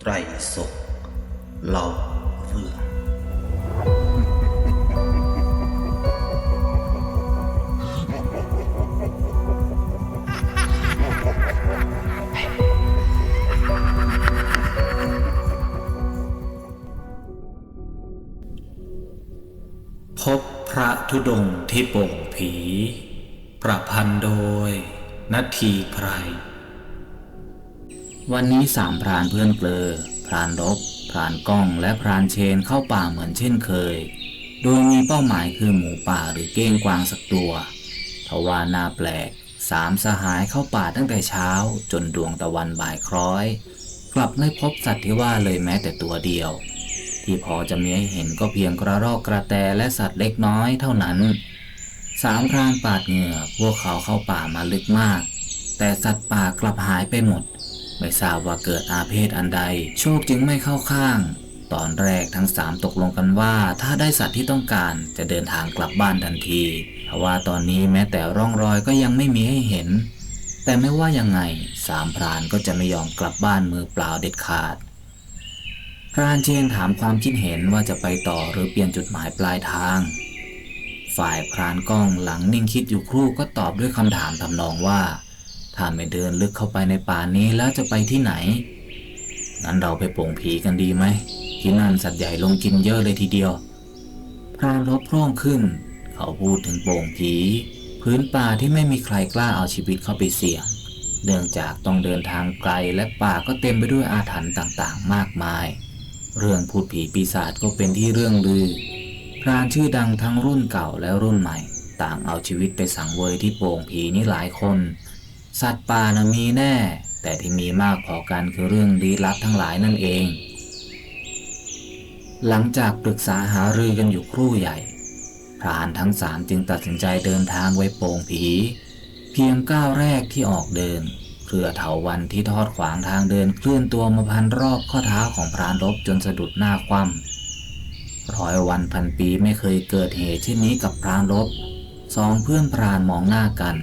ไตรสกเล่าเรื่องพบพระธุดงค์ที่โป่งผี ประพันธ์โดย นัททีไพร วันนี้สามพรานเพื่อนเปลอพรานรบ พรานก้อง และพรานเชนเข้าป่าเหมือนเช่นเคย โดยมีเป้าหมายคือหมูป่าหรือเก้งกวางสักตัวทว่าน่าแปลก สามสหายเข้าป่าตั้งแต่เช้า จนดวงตะวันบ่ายคล้อย กลับไม่พบสัตว์ที่ว่าเลยแม้แต่ตัวเดียว ที่พอจะมีให้เห็นก็เพียงกระรอกกระแตและสัตว์เล็กน้อยเท่านั้น สามพรานปาดเหงื่อพวกเขาเข้าป่ามาลึกมาก แต่สัตว์ป่ากลับหายไปหมด ไม่ทราบว่าเกิดอาเพศอันใด โชคจึงไม่เข้าข้าง ตอนแรกทั้งสามตกลงกันว่า ถ้าได้สัตว์ที่ต้องการจะเดินทางกลับบ้านทันทีทว่าตอนนี้แม้แต่ร่องรอยก็ยังไม่มีให้เห็น แต่ไม่ว่ายังไงสามพรานก็จะไม่ยอมกลับบ้านมือเปล่าเด็ดขาดพรานเชนถามความคิดเห็นว่าจะไปต่อหรือเปลี่ยนจุดหมายปลายทาง ฝ่ายพรานก้องหลังนิ่งคิดอยู่ครู่ก็ตอบด้วยคำถามทำนองว่า ถ้าไม่เดินลึกเข้าไปในป่านี้แล้วจะไปที่ไหน งั้นเราไปโป่งผีกันดีไหม ที่นั่นสัตว์ใหญ่ลงกินเยอะเลยทีเดียว พรานรบพร่องขึ้น เขาพูดถึงโป่งผี พื้นป่าที่ไม่มีใครกล้าเอาชีวิตเข้าไปเสี่ยง เนื่องจากต้องเดินทางไกลและป่าก็เต็มไปด้วยอาถรรพ์ต่างๆ มากมาย เรื่องพูดผีปีศาจก็เป็นที่เรื่องลือ พรานชื่อดังทั้งรุ่นเก่าและรุ่นใหม่ ต่างเอาชีวิตไปสังเวยที่โป่งผีนี้หลายคน สัตว์ป่านะมีแน่ แต่ที่มีมากพอกันคือเรื่องลี้ลับทั้งหลายนั่นเอง หลังจากปรึกษาหารือกันอยู่ครู่ใหญ่ พรานทั้งสามจึงตัดสินใจเดินทางไว้โป่งผี เพียงก้าวแรกที่ออกเดินเครือเถาวันที่ทอดขวางทางเดินเคลื่อนตัวมาพันรอบข้อเท้าของพรานรบจนสะดุดหน้าคว่ำร้อยวันพันปีไม่เคยเกิดเหตุเช่นนี้กับพรานรบสองเพื่อนพรานมองหน้ากัน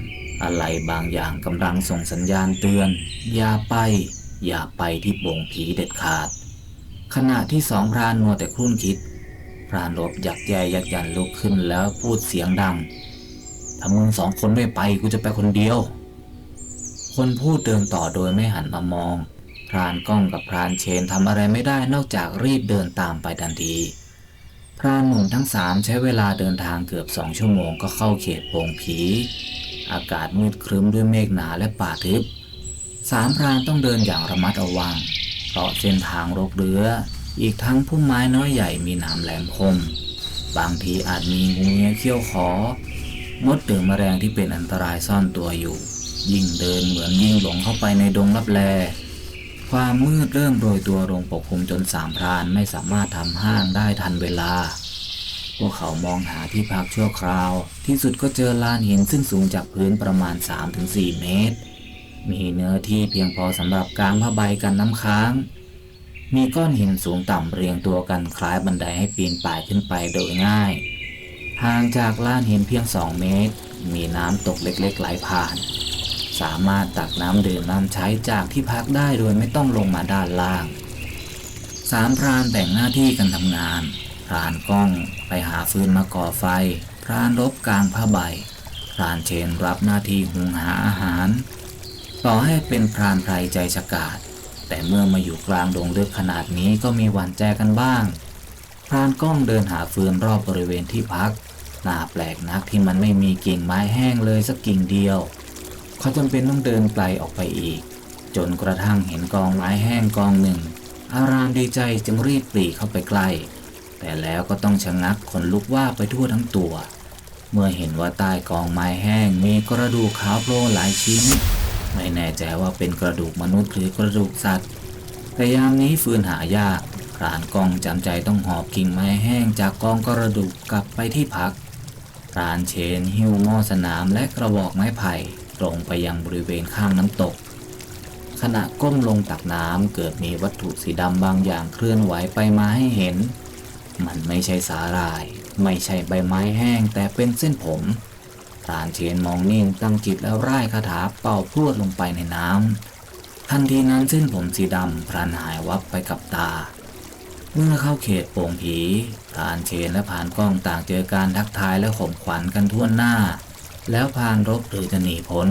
อะไรบางอย่างกำลังส่งสัญญาณเตือน อย่าไป อย่าไปที่โป่งผีเด็ดขาด ขณะที่สองพรานมัวแต่ครุ่นคิด พรานรบยักแย่ยักยันลุกขึ้นแล้วพูดเสียงดัง ถ้ามึงสองคนไม่ไปกูจะไปคนเดียว คนพูดเดินต่อโดยไม่หันมามอง พรานก้องกับพรานเชนทำอะไรไม่ได้นอกจากรีบเดินตามไปทันทีพรานหนุ่มทั้งสามใช้เวลาเดินทางเกือบสองชั่วโมงก็เข้าเขตโป่งผี อากาศมืดครึ้มด้วยเมฆหนาและป่าทึบ สามพรานต้องเดินอย่างระมัดระวัง เพราะเส้นทางรกเรืออีกทั้งพุ่มไม้น้อยใหญ่มีหนามแหลมคม บางทีอาจมีงูเงี้ยเขี้ยวขอ มดหรือแมลงที่เป็นอันตรายซ่อนตัวอยู่ ยิ่งเดินเหมือนยิ่งหลงเข้าไปในดงลับแล ความมืดเริ่มโรยตัวลงปกคลุมจนสามพรานไม่สามารถทำห้างได้ทันเวลา พวกเขามองหาที่พักชั่วคราว ที่สุดก็เจอลานหินซึ่งสูงจากพื้นประมาณ 3-4 เมตร มีเนื้อที่เพียงพอสำหรับกางผ้าใบกันน้ำค้าง มีก้อนหินสูงต่ำเรียงตัวกันคล้ายบันไดให้ปีนป่ายขึ้นไปโดยง่าย ห่างจากลานหินเพียง 2 เมตร มีน้ำตกเล็กๆไหลผ่าน สามารถตักน้ำดื่มน้ำใช้จากที่พักได้โดยไม่ต้องลงมาด้านล่าง สามพรานแบ่งหน้าที่กันทำงาน พรานก้องไปหาฟืนมาก่อไฟ พรานรบกลางผ้าใบ พรานเชนรับหน้าที่หุงหาอาหาร ต่อให้เป็นพรานไพรใจฉกาจแต่เมื่อมาอยู่กลางดงลึกขนาดนี้ก็มีหวั่นใจกันบ้าง พรานก้องเดินหาฟืนรอบบริเวณที่พัก น่าแปลกนักที่มันไม่มีกิ่งไม้แห้งเลยสักกิ่งเดียว เขาจำเป็นต้องเดินไกลออกไปอีก จนกระทั่งเห็นกองไม้แห้งกองหนึ่ง อารามดีใจจึงรีบปรีเข้าไปใกล้ แต่แล้วก็ต้องชะงักขนลุกว่าไปทั่วทั้งตัว เมื่อเห็นว่าใต้กองไม้แห้งมีกระดูกขาวโผล่หลายชิ้น ไม่แน่ใจว่าเป็นกระดูกมนุษย์หรือกระดูกสัตว์แต่ยามนี้ฟืนหายากพรานกองจำใจต้องหอบกิ่งไม้แห้งจากกองกระดูกกลับไปที่พักพรานเชนหิ้วหม้อสนามและกระบอกไม้ไผ่ตรงไปยังบริเวณข้างน้ำตก ขณะก้มลงตักน้ำเกิดมีวัตถุสีดำบางอย่างเคลื่อนไหวไปมาให้เห็น มันไม่ใช่สาหร่าย ไม่ใช่ใบไม้แห้งแต่เป็นเส้นผมพรานเชนมองนิ่งตั้งจิตแล้วร่ายคาถาเป่าพรวดลงไปในน้ำทันทีนั้นเส้นผมสีดำพลันหายวับไปกับตา เมื่อเข้าเขตโป่งผีพรานเชนและผ่านกล้องต่างเจอการทักทายและข่มขวัญกันทั่วหน้า แล้วพานรบหรือจะหนีพ้น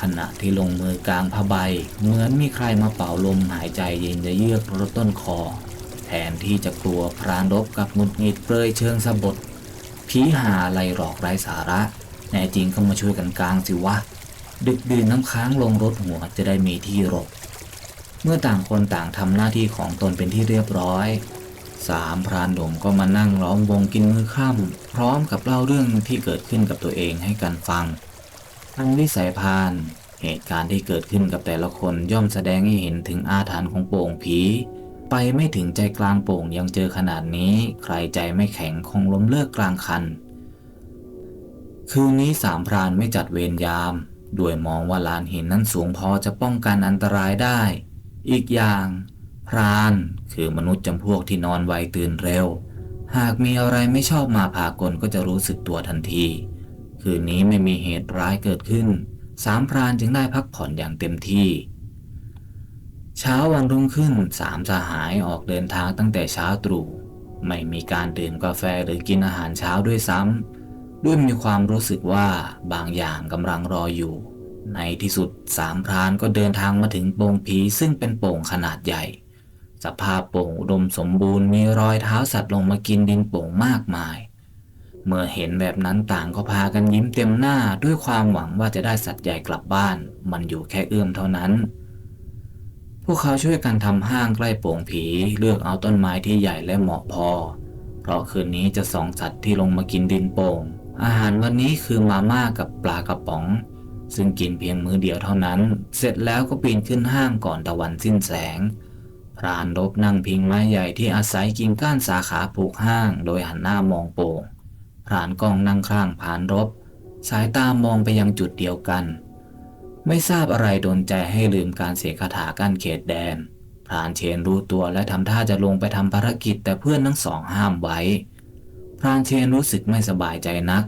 ขณะที่ลงมือกลางผ้าใบ เหมือนมีใครมาเป่าลมหายใจเย็นจะเยือกรถต้นคอ แทนที่จะกลัวพรานรบกับงุดหงิดเปรยเชิงสะบดผีหาอะไรหลอกไร้สาระ แน่จริงก็มาช่วยกันกลางสิวะ ดึกดื่นน้ำค้างลงรถหัวจะได้มีที่หลบเมื่อต่างคนต่างทำหน้าที่ของตนเป็นที่เรียบร้อยสามพรานหนุ่มก็มานั่งล้อมวงกินมื้อค่ำพร้อมกับเล่าเรื่องที่เกิดขึ้นกับตัวเองให้กันฟังทั้งวิสัยพานเหตุการณ์ที่เกิดขึ้นกับแต่ละคนย่อมแสดงให้เห็นถึงอาถรรพ์ของโป่งผี ไปไม่ถึงใจกลางโป่งยังเจอขนาดนี้ ใครใจไม่แข็งคงล้มเลิกกลางคัน คืนนี้สามพรานไม่จัดเวรยาม ด้วยมองว่าลานหินนั้นสูงพอจะป้องกันอันตรายได้ อีกอย่าง พรานคือมนุษย์จำพวกที่นอนไวตื่นเร็ว หากมีอะไรไม่ชอบมาพากลก็จะรู้สึกตัวทันที คืนนี้ไม่มีเหตุร้ายเกิดขึ้น สามพรานจึงได้พักผ่อนอย่างเต็มที่ เช้าวันรุ่งขึ้นสามสหายออกเดินทางตั้งแต่เช้าตรู่ไม่มีการดื่มกาแฟหรือกินอาหารเช้าด้วยซ้ำด้วยมีความรู้สึกว่าบางอย่างกำลังรออยู่ ในที่สุดสามพรานก็เดินทางมาถึงโป่งผีซึ่งเป็นโป่งขนาดใหญ่ สภาพโป่งอุดมสมบูรณ์มีรอยเท้าสัตว์ลงมากินดินโป่งมากมาย เมื่อเห็นแบบนั้นต่างก็พากันยิ้มเต็มหน้าด้วยความหวังว่าจะได้สัตว์ใหญ่กลับบ้าน มันอยู่แค่เอื้อมเท่านั้น พวกเขาช่วยกันทำห้างใกล้โป่งผีเลือกเอาต้นไม้ที่ใหญ่และเหมาะพอ เพราะคืนนี้จะส่องสัตว์ที่ลงมากินดินโป่ง อาหารวันนี้คือมาม่ากับปลากระป๋อง ซึ่งกินเพียงมื้อเดียวเท่านั้น เสร็จแล้วก็ปีนขึ้นห้างก่อนตะวันสิ้นแสง พรานรบนั่งพิงไม้ใหญ่ที่อาศัยกิ่งก้านสาขาปลูกห้าง โดยหันหน้ามองโป่งพรานกองนั่งข้างผานรบ สายตามองไปยังจุดเดียวกัน ไม่ทราบอะไรโดนใจให้ลืมการเสียคาถากั้นเขตแดน พรานเชนรู้ตัวและทำท่าจะลงไปทำภารกิจแต่เพื่อนทั้งสองห้ามไว้ พรานเชนรู้สึกไม่สบายใจนัก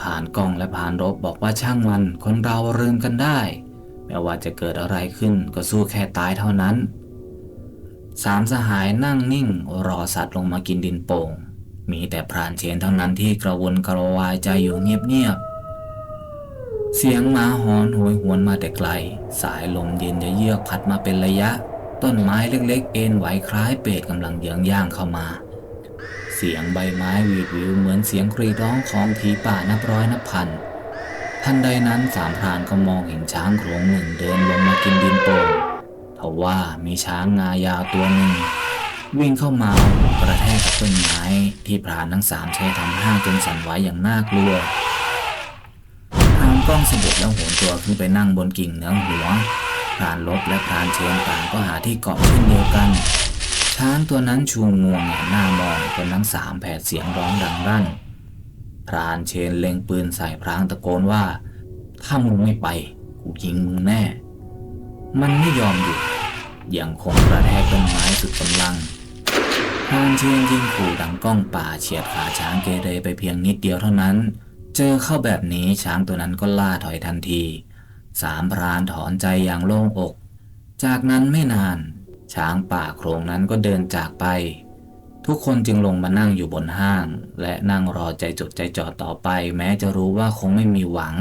ผ่านกล้องและผ่านรบบอกว่าช่างมันคนเราลืมกันได้ ไม่ว่าจะเกิดอะไรขึ้นก็สู้แค่ตายเท่านั้น สามสหายนั่งนิ่งรอสัตว์ลงมากินดินโป่ง มีแต่พรานเชนเท่านั้นที่กระวนกระวายใจอยู่เงียบๆ เสียงหมาหอนโหยหวนมาแต่ไกล สายลมเย็นจะเยือกพัดมาเป็นระยะ ต้นไม้เล็กๆ เอ็นไหวคล้ายเป็ดกำลังเยืองย่างเข้ามา เสียงใบไม้หวีดวิวเหมือนเสียงกรีดร้องของผีป่านับร้อยนับพัน ทันใดนั้นสามพรานก็มองเห็นช้างโขลงหนึ่งเดินลงมากินดินโป่งทว่ามีช้างงายาวตัวหนึ่ง วิ่งเข้ามากระแทกต้นไม้ที่พรานทั้งสามใช้ทำห้างจนสั่นไหวอย่างน่ากลัว กล้องสะบัดแล้วโหนตัวขึ้นไปนั่งบนกิ่งเหนือหัวพรานลบและพรานเชนต่างก็หาที่เกาะเช่นเดียวกัน ช้างตัวนั้นชูงวงหงหน้ามองคนทั้งสามแผดเสียงร้องดังรั่นพรานเชนเล็งปืนใส่พรางตะโกนว่า ถ้ามึงไม่ไป กูยิงมึงแน่ มันไม่ยอมหยุดยังคงกระแทกต้นไม้สุดกำลังพรานเชนยิงขู่ดังก้องป่าเฉียดขาช้างเกเรไปเพียงนิดเดียวเท่านั้น เจอเข้าแบบนี้ช้างตัวนั้นก็ล่าถอยทันที สามพรานถอนใจอย่างโล่งอก จากนั้นไม่นาน ช้างป่าโครงนั้นก็เดินจากไป ทุกคนจึงลงมานั่งอยู่บนห้าง และนั่งรอใจจดใจจ่อต่อไป แม้จะรู้ว่าคงไม่มีหวัง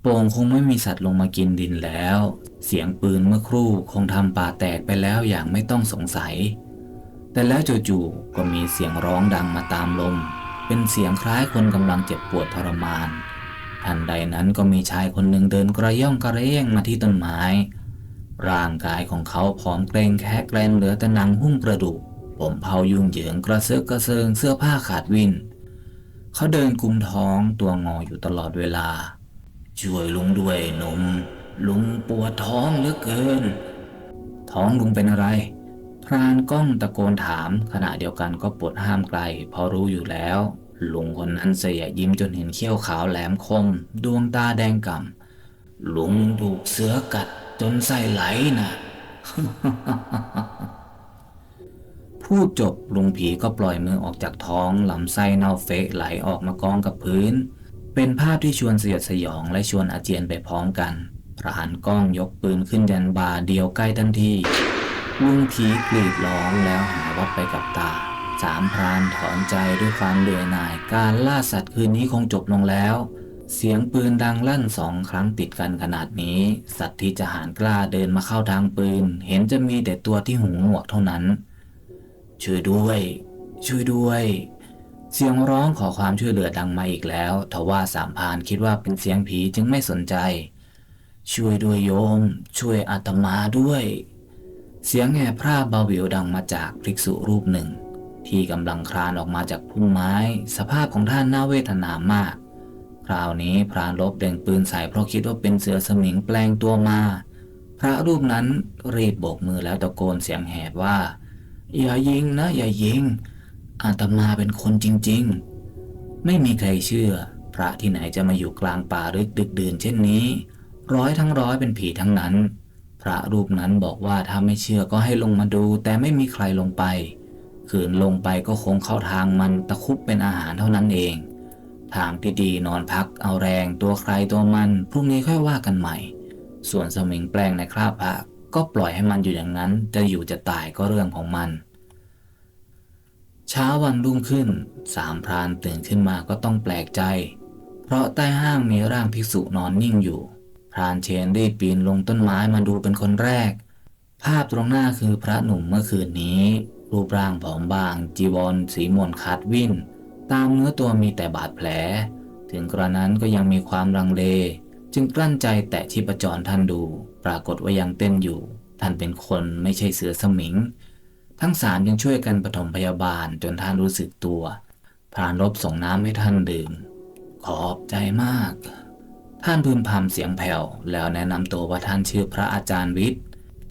โป่งคงไม่มีสัตว์ลงมากินดินแล้ว เสียงปืนเมื่อครู่คงทำป่าแตกไปแล้วอย่างไม่ต้องสงสัย แต่แล้วจู่ๆก็มีเสียงร้องดังมาตามลม เป็นเสียงคล้ายคนกำลังเจ็บปวดทรมาน ทันใดนั้นก็มีชายคนหนึ่งเดินกระย่องกระเร่งมาที่ต้นไม้ ร่างกายของเขาผอมเกรงแค่แกลนเหลือแต่หนังหุ้มกระดูก ผมเผายุ่งเหยิงกระเซาะกระเซิงเสื้อผ้าขาดวิน เขาเดินกุมท้องตัวงออยู่ตลอดเวลา ช่วยลุงด้วยหนุ่มลุงปวดท้องเหลือเกิน ท้องลุงเป็นอะไร พรานก้องตะโกนถามขณะเดียวกันก็ปวดห้ามไกลเพราะรู้อยู่แล้ว ลุงคนนั้นเสียยิ้มจนเห็นเขี้ยวขาวแหลมคม ดวงตาแดงก่ำลุงถูกเสือกัดจนไส้ไหลนะพูดจบลุงผีก็ปล่อยมือออกจากท้องลำไส้เน่าเฟะไหลออกมากองกับพื้น เป็นภาพที่ชวนสยดสยองและชวนอาเจียนไปพร้อมกันพรานกล้องยกปืนขึ้นยันบาเดียวใกล้ทันทีลุงผีกรีดร้องแล้วหายวับไปกับตา สามพรานถอนใจด้วยความเบื่อหน่าย การล่าสัตว์คืนนี้คงจบลงแล้ว เสียงปืนดังลั่นสองครั้งติดกันขนาดนี้ สัตว์ที่จะหารกล้าเดินมาเข้าทางปืน เห็นจะมีแต่ตัวที่หูหนวกเท่านั้น ช่วยด้วย ช่วยด้วย เสียงร้องขอความช่วยเหลือดังมาอีกแล้ว ทว่าสามพรานคิดว่าเป็นเสียงผีจึงไม่สนใจ ช่วยด้วยโยม ช่วยอาตมาด้วยเสียงแห่พร่าเบาวิวดังมาจากภิกษุรูปหนึ่ง ที่กำลังคลานออกมาจากพุ่มไม้ สภาพของท่านน่าเวทนามาก คราวนี้พรานลบเด่งปืนใส่เพราะคิดว่าเป็นเสือสมิงแปลงตัวมา พระรูปนั้นรีบโบกมือแล้วตะโกนเสียงแหบว่า อย่ายิงนะ อย่ายิง อาตมาเป็นคนจริง ๆ ไม่มีใครเชื่อ พระที่ไหนจะมาอยู่กลางป่าลึกดึกดื่นเช่นนี้ ร้อยทั้งร้อยเป็นผีทั้งนั้น พระรูปนั้นบอกว่าถ้าไม่เชื่อก็ให้ลงมาดู แต่ไม่มีใครลงไป ขืนลงไปก็คงเข้าทางมันตะคุบเป็นอาหารเท่านั้นเอง ทางที่ดีนอนพักเอาแรงตัวใครตัวมัน พรุ่งนี้ค่อยว่ากันใหม่ ส่วนสมิงแปลงในคราบพระก็ปล่อยให้มันอยู่อย่างนั้น จะอยู่จะตายก็เรื่องของมัน เช้าวันรุ่งขึ้น สามพรานตื่นขึ้นมาก็ต้องแปลกใจ เพราะใต้ห้างมีร่างภิกษุนอนนิ่งอยู่ พรานเชนรีบปีนลงต้นไม้มาดูเป็นคนแรก ภาพตรงหน้าคือพระหนุ่มเมื่อคืนนี้ รูปร่างผอมบาง จีวรสีมนขาดวิ่น ตามเนื้อตัวมีแต่บาดแผล ถึงกระนั้นก็ยังมีความรังเล จึงกลั้นใจแตะชีพจรท่านดู ปรากฏว่ายังเต้นอยู่ ท่านเป็นคนไม่ใช่เสือสมิง ทั้งสามยังช่วยกันปฐมพยาบาลจนท่านรู้สึกตัวพรานรบส่งน้ำให้ท่านดื่ม ขอบใจมาก ท่านพึมพำเสียงแผ่ว แล้วแนะนำตัวว่าท่านชื่อพระอาจารย์วิทย์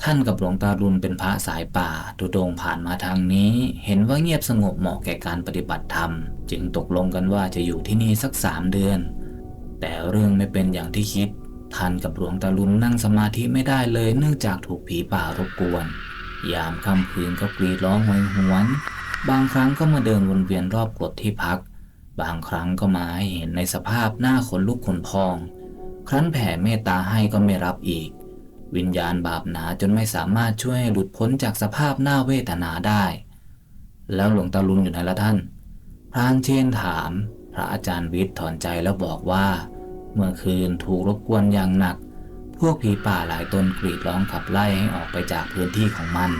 ท่านกับหลวงตารุนเป็นพระสายป่าทุดงผ่านมาทางนี้ เห็นว่าเงียบสงบเหมาะแก่การปฏิบัติธรรม จึงตกลงกันว่าจะอยู่ที่นี่สักสามเดือน แต่เรื่องไม่เป็นอย่างที่คิด ท่านกับหลวงตาลุนนั่งสมาธิไม่ได้เลยเนื่องจากถูกผีป่ารบกวน ยามค่ำคืนก็กรีดร้องหวยหวน บางครั้งก็มาเดินวนเวียนรอบกรดที่พัก บางครั้งก็มาให้เห็นในสภาพหน้าขนลุกขนพอง ครั้นแผ่เมตตาให้ก็ไม่รับอีก วิญญาณบาปหนาจนไม่สามารถช่วยให้หลุดพ้นจากสภาพหน้าเวทนาได้ แล้วหลวงตาลุนอยู่ไหนละท่าน พรานเชนถาม พระอาจารย์วิทย์ถอนใจแล้วบอกว่า เมื่อคืนถูกรบกวนอย่างหนัก พวกผีป่าหลายตนกรีดร้องขับไล่ให้ออกไปจากพื้นที่ของมัน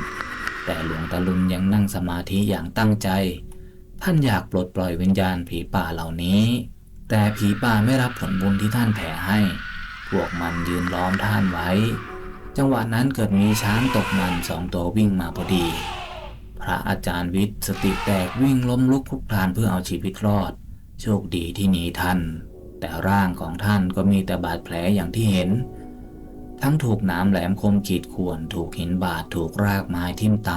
แต่หลวงตาลุนยังนั่งสมาธิอย่างตั้งใจ ท่านอยากปลดปล่อยวิญญาณผีป่าเหล่านี้ แต่ผีป่าไม่รับผลบุญที่ท่านแผ่ให้ พวกมันยืนล้อมท่านไว้ จังหวะนั้นเกิดมีช้างตกมันสองตัววิ่งมาพอดี พระอาจารย์วิทย์สติแตกวิ่งล้มลุกคลุกคลานเพื่อเอาชีวิตรอด โชคดีที่หนีทัน แต่ร่างของท่านก็มีแต่บาดแผลอย่างที่เห็น ทั้งถูกน้ำแหลมคมขีดข่วนถูกหินบาดถูกรากไม้ทิ่มต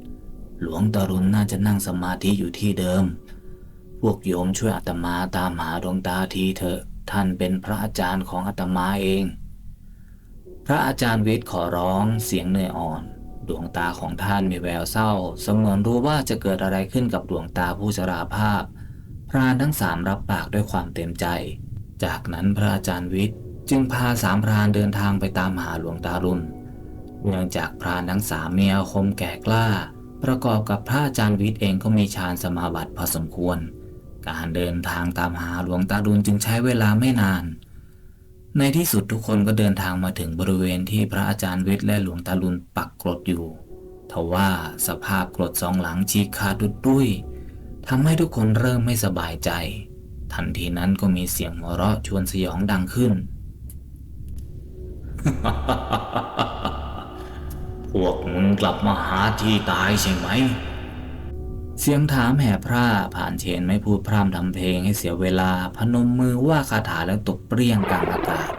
ำหลวงตารุณน่าจะนั่งสมาธิอยู่ที่เดิม พวกโยมช่วยอาตมาตามหาดวงตาทีเถอะ ท่านเป็นพระอาจารย์ของอาตมาเอง พระอาจารย์วิทย์ขอร้องเสียงเหนื่อยอ่อน ดวงตาของท่านมีแววเศร้าสมือนรู้ว่าจะเกิดอะไรขึ้นกับดวงตาผู้ชราภาพ พรานทั้งสามรับปากด้วยความเต็มใจ จากนั้นพระอาจารย์วิทย์จึงพาสามพรานเดินทางไปตามหาหลวงตารุณเนื่องจากพรานทั้งสามมีอาคมแก่กล้า ประกอบกับพระอาจารย์วิทย์เองก็มีฌานสมาบัติพอสมควร การเดินทางตามหาหลวงตารุณจึงใช้เวลาไม่นาน ในที่สุดทุกคนก็เดินทางมาถึงบริเวณที่พระอาจารย์เวทและหลวงตาลุนปักกรดอยู่ทว่าสภาพกรดสองหลังฉีกขาดดุดดุยทำให้ทุกคนเริ่มไม่สบายใจ ทันทีนั้นก็มีเสียงหัวเราะชวนสยองดังขึ้น พวกมึงกลับมาหาที่ตายใช่ไหม เสียงถามแห่พร่าผ่านเชนไม่พูดพร่ำทำเพลงให้เสียเวลา พนมมือว่าคาถาแล้วตกเปรี้ยงกลางอากาศ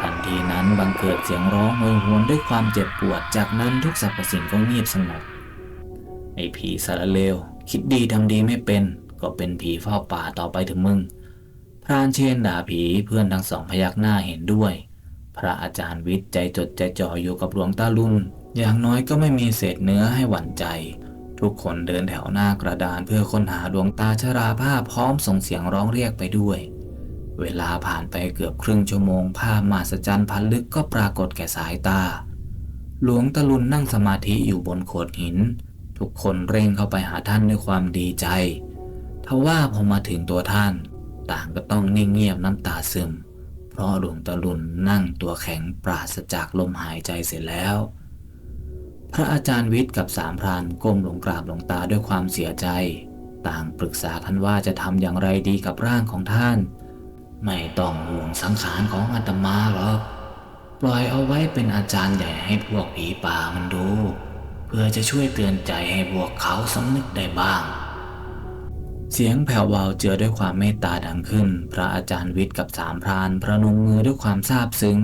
ทันทีนั้นบังเกิดเสียงร้องโหยหวนด้วยความเจ็บปวด จากนั้นทุกสรรพสิ่งก็เงียบสงบไอ้ผีสารเลว คิดดีทำดีไม่เป็น ก็เป็นผีเฝ้าป่าต่อไปถึงมึง พรานเชนด่าผีเพื่อนทั้งสองพยักหน้าเห็นด้วย พระอาจารย์วิทย์ใจจดใจจ่ออยู่กับหลวงตาลุนอย่างน้อยก็ไม่มีเศษเนื้อให้หวั่นใจ ทุกคนเดินแถวหน้ากระดานเพื่อค้นหาดวงตาชราภาพพร้อมส่งเสียงร้องเรียกไปด้วย เวลาผ่านไปเกือบครึ่งชั่วโมงภาพมหัศจรรย์พันลึกก็ปรากฏแก่สายตา หลวงตะลุนนั่งสมาธิอยู่บนโขดหิน ทุกคนเร่งเข้าไปหาท่านด้วยความดีใจทว่าพอมาถึงตัวท่าน ต่างก็ต้องนิ่งเงียบน้ำตาซึม เพราะหลวงตะลุนนั่งตัวแข็งปราศจากลมหายใจเสร็จแล้ว พระอาจารย์วิทย์กับสามพรานก้มลงกราบหลวงตาด้วยความเสียใจ ต่างปรึกษากันว่าจะทำอย่างไรดีกับร่างของท่าน ไม่ต้องห่วงสังขารของอาตมาหรอกปล่อยเอาไว้เป็นอาจารย์ใหญ่ให้พวกผีป่ามันดู เพื่อจะช่วยเตือนใจให้พวกเขาสำนึกได้บ้าง เสียงแผ่วเบาเจือด้วยความเมตตาดังขึ้น พระอาจารย์วิทย์กับสามพรานพระนมมือด้วยความซาบซึ้ง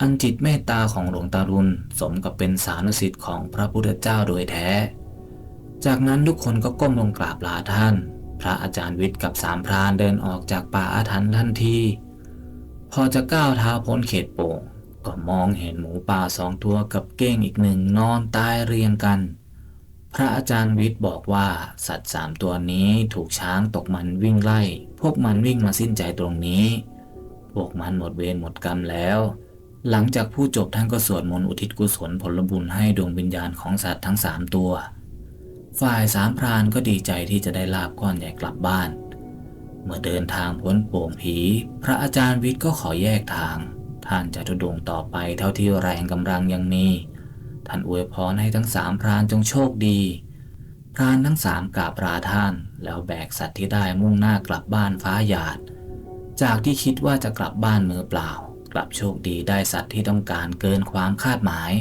อันจิตเมตตาของหลวงตารุณสมกับเป็นสานุสิทธิ์ของพระพุทธเจ้าโดยแท้ จากนั้นทุกคนก็ก้มลงกราบลาท่าน พระอาจารย์วิทย์กับสามพรานเดินออกจากป่าอาถรรพ์ทันที พอจะก้าวเท้าพ้นเขตโป่ง ก็มองเห็นหมูป่าสองตัวกับเก้งอีกหนึ่งนอนตายเรียงกัน พระอาจารย์วิทย์บอกว่าสัตว์สามตัวนี้ถูกช้างตกมันวิ่งไล่ พวกมันวิ่งมาสิ้นใจตรงนี้ พวกมันหมดเวรหมดกรรมแล้ว หลังจากผู้จบท่านก็สวดมนต์อุทิศกุศลผลบุญให้ดวงวิญญาณของสัตว์ทั้งสามตัว ฝ่ายสามพรานก็ดีใจที่จะได้ลาบก้อนใหญ่กลับบ้าน เมื่อเดินทางพ้นโป่งผี พระอาจารย์วิทย์ก็ขอแยกทาง ท่านจะทุดงต่อไปเท่าที่แรงกำลังยังมี ท่านอวยพรให้ทั้งสามพรานจงโชคดี พรานทั้งสามกราบลาท่าน แล้วแบกสัตว์ที่ได้มุ่งหน้า กลับบ้านฟ้าหยาด จากที่คิดว่าจะกลับบ้านมือเปล่า กลับโชคดีได้สัตว์ที่ต้องการเกินความคาดหมาย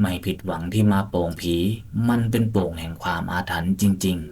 ไม่ผิดหวังที่มาโป่งผี มันเป็นโป่งแห่งความอาถรรพ์จริง ๆ